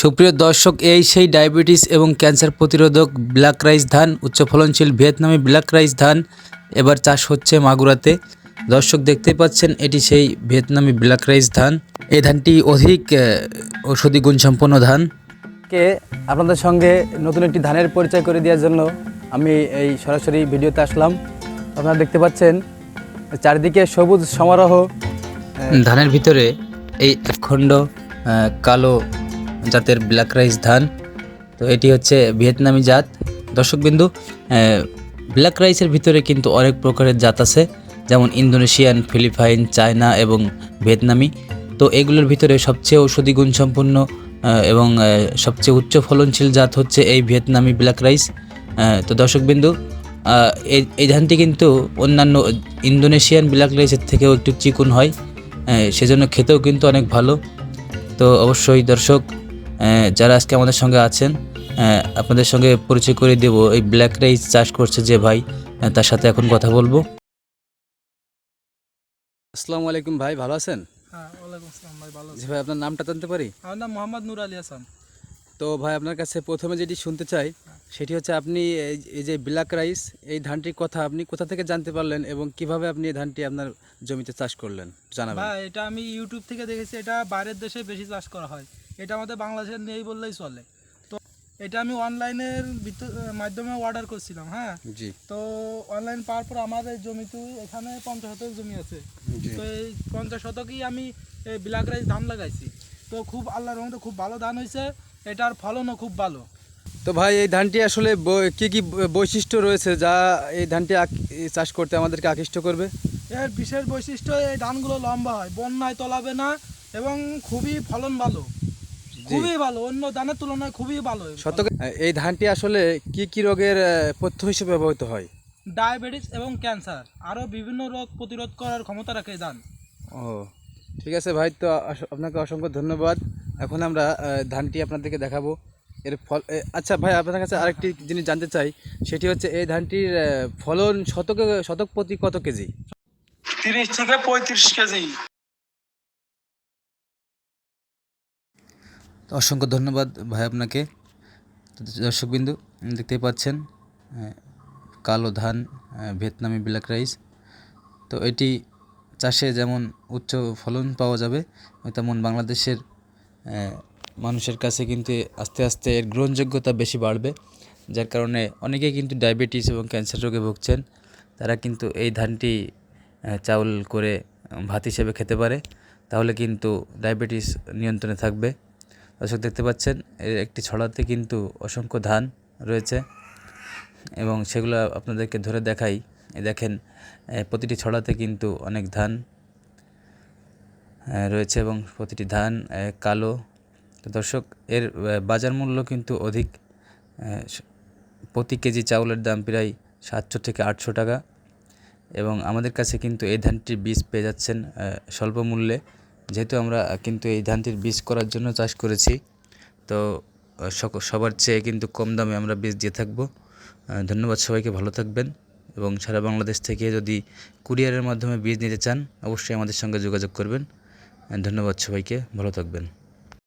সুপ্রিয় দর্শক এই সেই ডায়াবেটিস এবং ক্যান্সার প্রতিরোধক ব্ল্যাক রাইস ধান উচ্চ ফলনশীল ভিয়েতনামি ব্ল্যাক রাইস ধান এবার চাষ হচ্ছে মাগুরাতে। দর্শক দেখতে পাচ্ছেন এটি সেই ভিয়েতনামি ব্ল্যাক রাইস ধান। এই ধানটি অধিক ঔষধি গুণসম্পন্ন ধান। কে আপনাদের সঙ্গে নতুন একটি ধানের পরিচয় করে দেওয়ার জন্য আমি এই সরাসরি ভিডিওতে আসলাম। আপনারা দেখতে পাচ্ছেন চারিদিকে সবুজ সমারোহ। ধানের ভিতরে এই একখণ্ড কালো জাতের ব্ল্যাক রাইস ধান। তো এটি হচ্ছে ভিয়েতনামি জাত। দর্শকবিন্দু ব্ল্যাক রাইসের ভিতরে কিন্তু অনেক প্রকারের জাত আছে, যেমন ইন্দোনেশিয়ান, ফিলিপাইন, চায়না এবং ভিয়েতনামি। তো এগুলোর ভিতরে সবচেয়ে ঔষধি গুণসম্পন্ন এবং সবচেয়ে উচ্চ ফলনশীল জাত হচ্ছে এই ভিয়েতনামি ব্ল্যাক রাইস তো দর্শকবিন্দু এই ধানটি কিন্তু অন্যান্য ইন্দোনেশিয়ান ব্ল্যাক রাইসের থেকেও একটু চিকুন হয় সেজন্য খেতেও কিন্তু অনেক ভালো। তো অবশ্যই দর্শক যারা আজকে আমাদের সঙ্গে আছেন আপনাদের সঙ্গে পরিচয় করে দেব। এই ব্ল্যাক রাইস চাষ করছে যে ভাই তার সাথে এখন কথা বলব। আসসালামু আলাইকুম ভাই ভালো আছেন? হ্যাঁ ওয়ালাইকুম ভাই ভালো আছি। জি ভাই আপনার নামটা জানতে পারি? আমার নাম মোহাম্মদ নুর আলী হাসান। তো ভাই আপনার কাছে প্রথমে যেটি শুনতে চাই সেটি হচ্ছে আপনি এই- এই যে ব্ল্যাক রাইস এই ধানটির কথা আপনি কোথা থেকে জানতে পারলেন এবং কীভাবে আপনি এই ধানটি আপনার জমিতে চাষ করলেন? জানাবেন। ভাই এটা আমি ইউটিউব থেকে দেখেছি এটা বাইরের দেশে বেশি চাষ করা হয়। এটা আমাদের বাংলাদেশে নেই বললেই চলে। তো এটা আমি অনলাইনের মাধ্যমে অর্ডার করছিলাম হ্যাঁ? জি। তো অনলাইন পাওয়ার পর আমার এই জমিতে এখানে পঞ্চাশ শতক জমি আছে। তো এই পঞ্চাশ শতকই আমি এই ব্ল্যাক রাইস ধান লাগাইছি। তো খুব আল্লাহর রহমতে খুব ভালো ধান হয়েছে এটার ফলনও খুব ভালো। তো ভাই এই ধানটি আসলে কি কি বৈশিষ্ট্য রয়েছে যা এই ধানটি চাষ করতে আমাদেরকে আকৃষ্ট করবে? এর বিশেষ বৈশিষ্ট্য এই ধানগুলো লম্বা হয় বন্যায় তলাবে না এবং খুবই ফলন ভালো। খুবই ভালো অন্য ধানের তুলনায় খুবই ভালো শতকে এই ধানটি আসলে কি কি রোগের পথ্য হিসেবে ব্যবহৃত হয়? ডায়াবেটিস এবং ক্যান্সার আরও বিভিন্ন রোগ প্রতিরোধ করার ক্ষমতা রাখে ধান। ও ঠিক আছে ভাই তো আপনাকে অসংখ্য ধন্যবাদ। এখন আমরা ধানটি আপনাদেরকে দেখাবো। এর ফল আচ্ছা ভাই আপনার কাছে আরেকটি জিনিস জানতে চাই। সেটি হচ্ছে এই ধানটির ফলন শতকে শতক প্রতি কত কেজি? তিরিশ থেকে পঁয়ত্রিশ কেজি। অসংখ্য ধন্যবাদ ভাই আপনাকে। দর্শকবিন্দু, দেখতেই পাচ্ছেন কালো ধান ভিয়েতনামি ব্ল্যাক রাইস। তো এটি চাষে যেমন উচ্চ ফলন পাওয়া যাবে তেমন বাংলাদেশের মানুষের কাছে কিন্তু আস্তে আস্তে এর গ্রহণযোগ্যতা বেশি বাড়বে, যার কারণে অনেকেই কিন্তু ডায়াবেটিস এবং ক্যান্সার রোগে ভুগছেন। তারা কিন্তু এই ধানটি চাউল করে ভাত হিসেবে খেতে পারে, তাহলে কিন্তু ডায়াবেটিস নিয়ন্ত্রণে থাকবে। দর্শক দেখতে পাচ্ছেন এর একটি ছড়াতে কিন্তু অসংখ্য ধান রয়েছে এবং সেগুলো আপনাদেরকে ধরে দেখাই। দেখেন প্রতিটি ছড়াতে কিন্তু অনেক ধান রয়েছে এবং প্রতিটি ধান কালো। তো দর্শক, এর বাজার মূল্য কিন্তু অধিক প্রতি কেজি চাউলের দাম প্রায় সাতশো থেকে আটশো টাকা। এবং আমাদের কাছে কিন্তু এই ধানটির বীজ পেয়ে যাচ্ছেন স্বল্প মূল্যে। যেহেতু আমরা কিন্তু এই ধানটির বীজ করার জন্য চাষ করেছি, তো সবার চেয়ে কিন্তু কম দামে আমরা বীজ দিয়ে থাকব। ধন্যবাদ সবাইকে, ভালো থাকবেন এবং সারা বাংলাদেশ থেকে যদি কুরিয়ারের মাধ্যমে বীজ নিতে চান, অবশ্যই আমাদের সঙ্গে যোগাযোগ করবেন। ধন্যবাদ সবাইকে, ভালো থাকবেন।